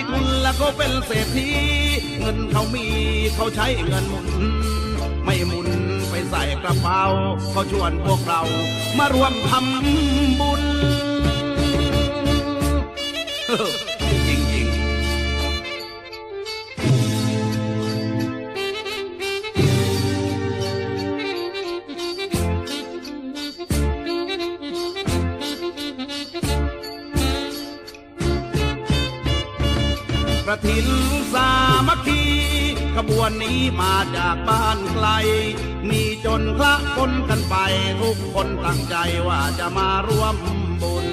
ายทุนแล้วก็เป็นเศรษฐีเงินเขามีเขาใช้เงินหมุน ไม่หมุนไปใส่กระเป๋าเขาชวนพวกเรามารวมทำบุญ ระถินสามัคคีขบวนนี้มาจากบ้านไกล มีจนคละคนกันไป ทุกคนตั้งใจว่าจะมาร่วมบุญ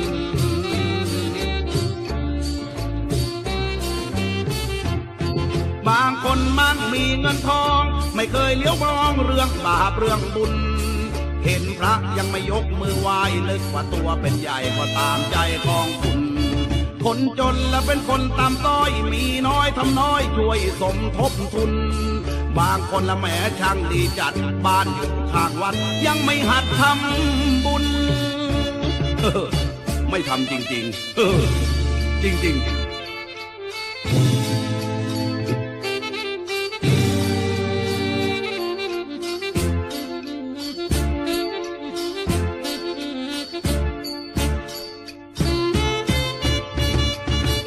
บางคนมั่งมีเงินทอง ไม่เคยเลี้ยวมองเรื่องบาปเรื่องบุญ เห็นพระยังไม่ยกมือไหว้นึกว่าตัวเป็นใหญ่ก็ตามใจของคุณ คนจนและเป็นคนตามต้อยมีน้อยทำน้อยช่วยสมทบทุน บางคนละแหมช่างดีจัดบ้านอยู่ข้างวัด ยังไม่หัดทำบุญ ไม่ทำจริง ๆ จริง ๆ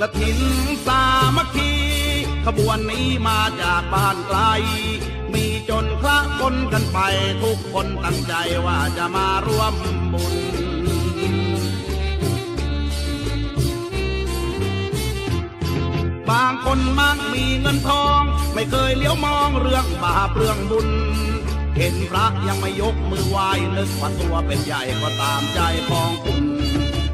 กระถินสามัคคีขบวนนี้มาจากบ้านไกล มีจนคละคนกันไปทุกคนตั้งใจว่าจะมาร่วมบุญบางคนมั่งมีเงินทอง ไม่เคยเลี้ยวมองเรื่องบาปเรื่องบุญ เห็นพระยังไม่ยกมือไหว้นึกว่าตัวเป็นใหญ่ก็ตามใจของ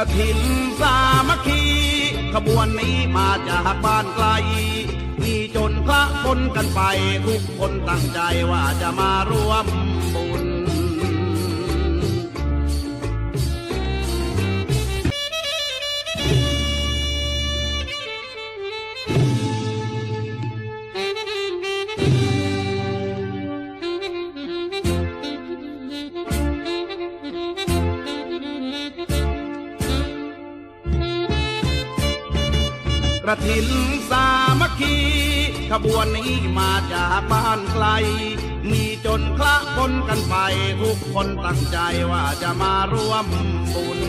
กระถินสามัคคีขบวนนี้มาจากบ้านไกล มีจนพระคนกันไป ทุกคนตั้งใจว่าจะมาร่วมบุญ ระถินสามัคคีขบวนนี้มาจากบ้านไกล มีจนคละคนกันไป ทุกคนตั้งใจว่าจะมาร่วมบุญ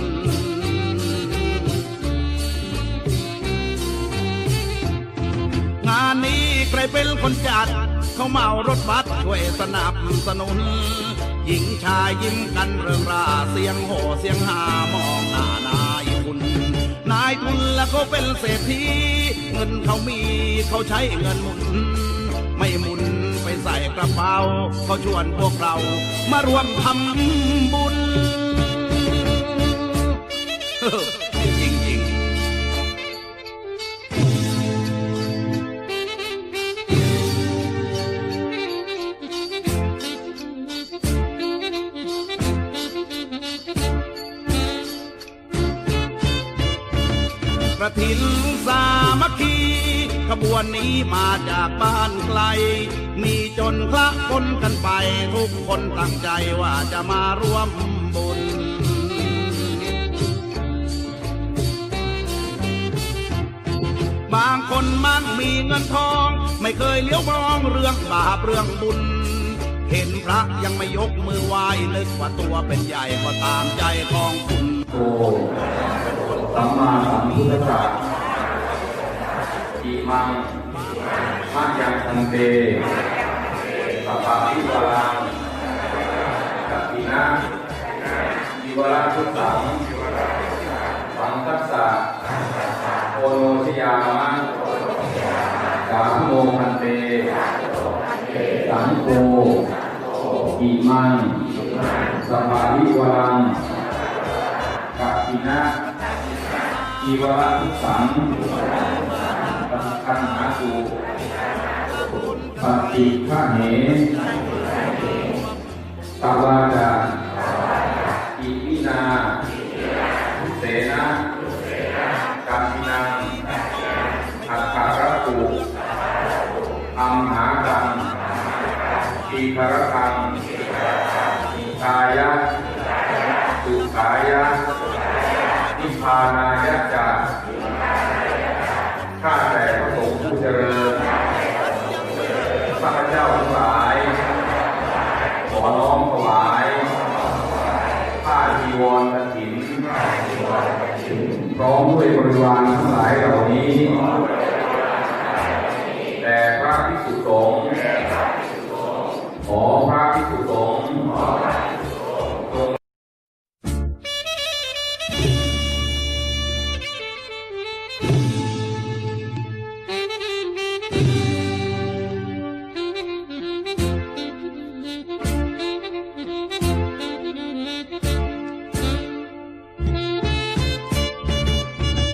งานนี้ใครเป็นคนจัด เขาเมารถบัสช่วยสนับสนุน หญิงชายยิ้มกันเริงราเสียงโห่เสียงหามองหน้านา ทุน นายทุนแล้วก็เป็นเศรษฐีเงินเขามีเขาใช้เงินหมุน ไม่หมุนไปใส่กระเป๋าเขาชวนพวกเรามารวมทำบุญ ถินสามัคคีขบวนนี้มาจากบ้านไกล มีจนคละคนกันไป ทุกคนตั้งใจว่าจะมาร่วมบุญ บางคนมั่งมีเงินทอง ไม่เคยเลี้ยวมองเรื่องบาปเรื่องบุญ เห็นพระยังไม่ยกมือไหว้นึกว่าตัวเป็นใหญ่ก็ตามใจของคุณ โอ้สัมมาสัมพุทธัสสะอิมังมายังทันเตสัพพะทิวารังกัปปินะทิวรังทุสังสังคัสสะโอโนชยามะสามโมพันเตสังโฆอิมังสภาวิวรัง ตินะจีวรทุสังตังคันหาสุปฏิฆาเหตวาดาอิมินาเสนะกัปปินังอัคาระปุอัมหากังทีคารคังกายะสุขายะ พานายะจาข้าแต่พระสงฆ์ผู้เจริญ